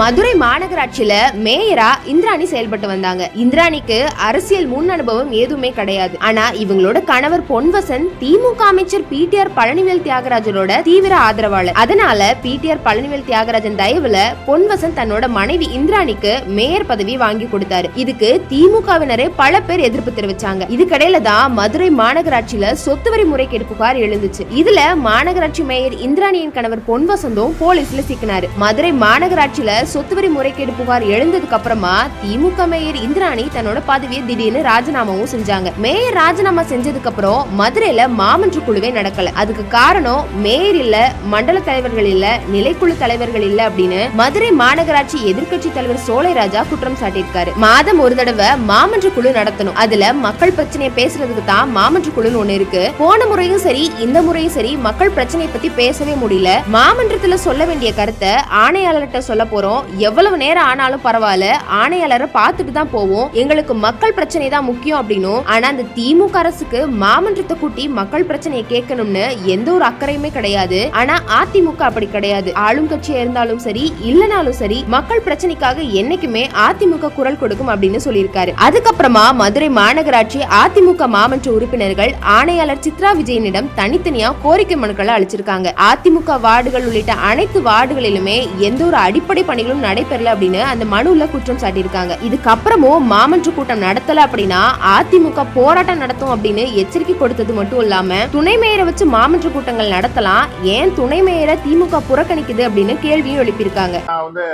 மதுரை மாநகராட்சியில மேயரா இந்திராணி செயல்பட்டு வந்தாங்க. இந்திராணிக்கு அரசியல் முன் அனுபவம் எதுவுமே கிடையாது. ஆனா இவங்களோட கணவர் பொன்வசன் திமுக அமைச்சர் பிடிஆர் பழனிவேல் தியாகராஜனோட தீவிர ஆதரவாளர். அதனால பிடிஆர் பழனிவேல் தியாகராஜன் தயவுல பொன்வசன் தன்னோட மனைவி இந்திராணிக்கு மேயர் பதவி வாங்கி கொடுத்தாரு. இதுக்கு திமுகவினரே பல பேர் எதிர்ப்பு தெரிவிச்சாங்க. இதுக்கடையில தான் மதுரை மாநகராட்சியில சொத்து வரி முறைகேடு புகார் எழுந்துச்சு. இதுல மாநகராட்சி மேயர் இந்திராணியின் கணவர் பொன்வசந்தும் போலீஸ்ல சிக்கினாரு. மதுரை மாநகராட்சியில சொத்து வரி முறைகேடு புகார் எழுந்ததுக்கு அப்புறமா திமுக மேயர் இந்திராணி தன்னோட பதவியை திடீர்னு ராஜினாமாவும் செஞ்சாங்க. மேயர் ராஜினாமா செஞ்சதுக்கு அப்புறம் மதுரையில மாமன்ற குழுவே நடக்கல. அதுக்கு காரணம் மேயர் இல்ல மண்டல தலைவர்கள் இல்ல நிலைக்குழு தலைவர்கள் இல்ல அப்படின்னு மதுரை மாநகராட்சி எதிர்க்கட்சி தலைவர் சோலை ராஜா குற்றம் சாட்டியிருக்காரு. மாதம் ஒரு தடவை மாமன்ற குழு நடத்தணும். அதுல மக்கள் பிரச்சனையை பேசுறதுக்கு தான் மாமன்ற குழுன்னு ஒண்ணு இருக்கு. போன முறையும் சரி இந்த முறையும் சரி மக்கள் பிரச்சனையை பத்தி பேசவே முடியல. மாமன்றத்துல சொல்ல வேண்டிய கருத்தை ஆணையாளர்கிட்ட சொல்ல போறோம். எவ்வளவு நேரம் ஆனாலும் பரவாயில்ல. ஆணையாளரை பார்த்துட்டு தான் போவோம். எங்களுக்கு மக்கள் பிரச்சனை தான் முக்கியம் அப்படின்னும். ஆனா அந்த திமுக அரசுக்கு மாமன்றத்தை கூட்டி மக்கள் பிரச்சனையை கேட்கணும்னு எந்த ஒரு அக்கறையுமே கிடையாது. ஆனா அதிமுக அப்படி கிடையாது. ஆளும் கட்சியா இருந்தாலும் சரி இல்லனாலும் சரி மக்கள் பிரச்சனைக்காக என்னைக்குமே அதிமுக குரல் கொடுக்கும் அப்படின்னு சொல்லியிருக்காரு. அதுக்கப்புறமா மதுரை மாநகராட்சி அதிமுக மாமன்ற உறுப்பினர்கள் ஆணையாளர் சித்ரா விஜயனிடம் தனித்தனியா கோரிக்கை மனுக்களை அளிச்சிருக்காங்க. அதிமுக வார்டுகள் உள்ளிட்ட அனைத்து வார்டுகளிலுமே எந்த ஒரு அடிப்படை விசாரணைகளும் நடைபெறல அப்படின்னு அந்த மனுவில் குற்றம் சாட்டியிருக்காங்க. இதுக்கப்புறமும் மாமன்று கூட்டம் நடத்தல அப்படின்னா அதிமுக போராட்டம் நடத்தும் அப்படின்னு எச்சரிக்கை கொடுத்தது மட்டும் இல்லாம துணை மேயரை வச்சு மாமன்று கூட்டங்கள் நடத்தலாம். ஏன் துணை மேயரை திமுக புறக்கணிக்குது அப்படின்னு கேள்வியும் எழுப்பியிருக்காங்க. நான் வந்து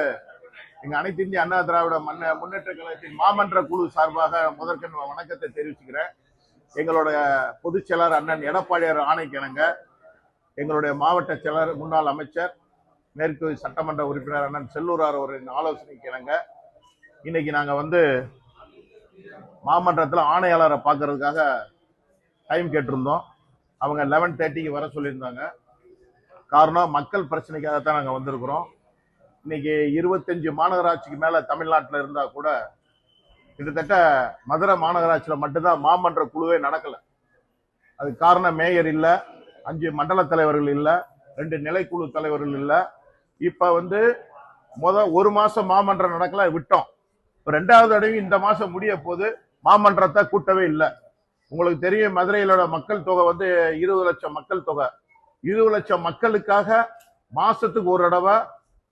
எங்க அனைத்து இந்திய அண்ணா திராவிட மன்ன முன்னேற்ற கழகத்தின் மாமன்ற குழு சார்பாக முதற்கண் வணக்கத்தை தெரிவிச்சுக்கிறேன். எங்களுடைய பொதுச் செயலர் அண்ணன் எடப்பாடியார் ஆணைக்கிணங்க எங்களுடைய மாவட்ட செயலர் முன்னாள் அமைச்சர் மேற்கு சட்டமன்ற உறுப்பினர் அண்ணன் செல்லூரார் அவரின் ஆலோசனைக்கு இணங்க இன்னைக்கு நாங்கள் வந்து மாமன்றத்தில் ஆணையாளரை பார்க்கறதுக்காக டைம் கேட்டிருந்தோம். அவங்க லெவன் தேர்ட்டிக்கு வர சொல்லியிருந்தாங்க. காரணம் மக்கள் பிரச்சனைக்காகத்தான் நாங்கள் வந்திருக்கிறோம். இன்னைக்கு இருபத்தஞ்சு மாநகராட்சிக்கு மேலே தமிழ்நாட்டில் இருந்தால் கூட கிட்டத்தட்ட மதுரை மாநகராட்சியில் மட்டும்தான் மாமன்ற குழுவே நடக்கலை. அதுக்கு காரணம் மேயர் இல்லை அஞ்சு மண்டல தலைவர்கள் இல்லை ரெண்டு நிலைக்குழு தலைவர்கள் இல்லை இப்போ வந்து முத ஒரு மாதம் மாமன்றம் நடக்கல விட்டோம். ரெண்டாவது தடவை இந்த மாதம் முடிய போது மாமன்றத்தை கூட்டவே இல்லை. உங்களுக்கு தெரியும் மதுரையிலோட மக்கள் தொகை வந்து இருபது லட்சம் மக்கள் தொகை. இருபது லட்சம் மக்களுக்காக மாசத்துக்கு ஒரு தடவை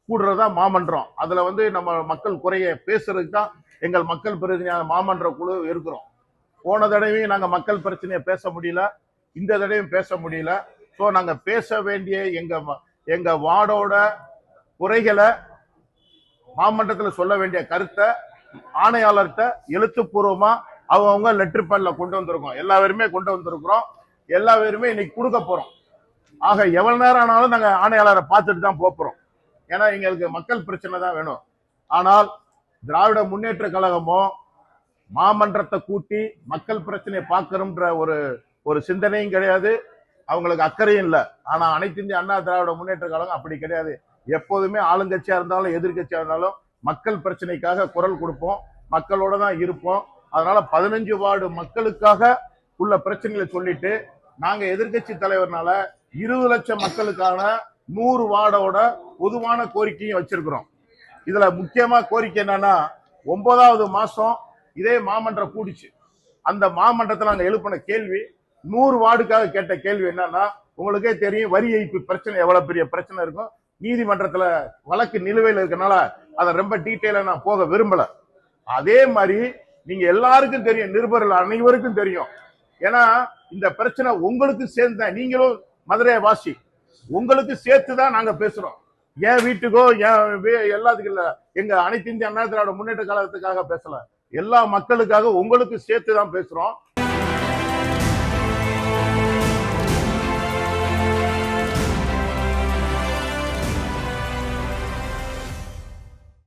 கூடுறதா மாமன்றம். அதில் வந்து நம்ம மக்கள் குறைய பேசுறதுக்கு தான் எங்கள் மக்கள் பிரதிநிதியான மாமன்ற குழு இருக்கிறோம். போன தடவையும் நாங்கள் மக்கள் பிரச்சனையை பேச முடியல இந்த தடவையும் பேச முடியல. ஸோ நாங்கள் பேச வேண்டிய எங்கள் ம- வார்டோட குறைகளை மாமன்றத்தில் சொல்ல வேண்டிய கருத்தை ஆணையாளர்கிட்ட எழுத்துப்பூர்வமா அவங்கவுங்க லெட்டர் பேன்ல கொண்டு வந்திருக்கோம். எல்லா பேருமே கொண்டு வந்திருக்கிறோம். எல்லா பேருமே இன்னைக்கு கொடுக்க போறோம். ஆக எவ்வளவு நேரம் ஆனாலும் நாங்க ஆணையாளரை பார்த்துட்டு தான் போறோம். ஏன்னா எங்களுக்கு மக்கள் பிரச்சனை தான் வேணும். ஆனால் திராவிட முன்னேற்ற கழகமோ மாமன்றத்தை கூட்டி மக்கள் பிரச்சனையை பார்க்கணும்ன்ற ஒரு ஒரு சிந்தனையும் கிடையாது. அவங்களுக்கு அக்கறையும் இல்லை. ஆனா அனைத்து இந்திய அண்ணா திராவிட முன்னேற்ற கழகம் அப்படி கிடையாது. எப்போதுமே ஆளுங்கட்சியா இருந்தாலும் எதிர்கட்சியா இருந்தாலும் மக்கள் பிரச்சனைக்காக குரல் கொடுப்போம். மக்களோட தான் இருப்போம். அதனால பதினஞ்சு வார்டு மக்களுக்காக உள்ள பிரச்சனைகளை சொல்லிட்டு நாங்க எதிர்க்கட்சி தலைவர்னால இருபது லட்சம் மக்களுக்கான நூறு வார்டோட பொதுவான கோரிக்கையும் வச்சிருக்கிறோம். இதுல முக்கியமா கோரிக்கை என்னன்னா ஒன்பதாவது மாசம் இதே மாமன்றம் கூடிச்சு. அந்த மாமன்றத்தில் நாங்க எழுப்பின கேள்வி நூறு வார்டுக்காக கேட்ட கேள்வி என்னன்னா உங்களுக்கே தெரியும் வரி ஏய்ப்பு பிரச்சனை எவ்வளவு பெரிய பிரச்சனை இருக்கும். நீதிமன்றத்துல வழக்கு நிலுவையில் இருக்கனால அதை ரொம்ப டீட்டெயில நான் போக விரும்பல. அதே மாதிரி நீங்க எல்லாருக்கும் தெரியும் நிருபர்கள் அனைவருக்கும் தெரியும். ஏன்னா இந்த பிரச்சனை உங்களுக்கு சேர்ந்து தான் நீங்களும் மதுரை வாசி உங்களுக்கு சேர்த்து தான் நாங்க பேசுறோம். என் வீட்டுக்கோ என் எல்லாத்துக்கும் இல்ல. எங்க அனைத்து இந்திய அண்ணா திராவிட முன்னேற்ற கழகத்துக்காக பேசல. எல்லா மக்களுக்காக உங்களுக்கு சேர்த்து தான் பேசுறோம்.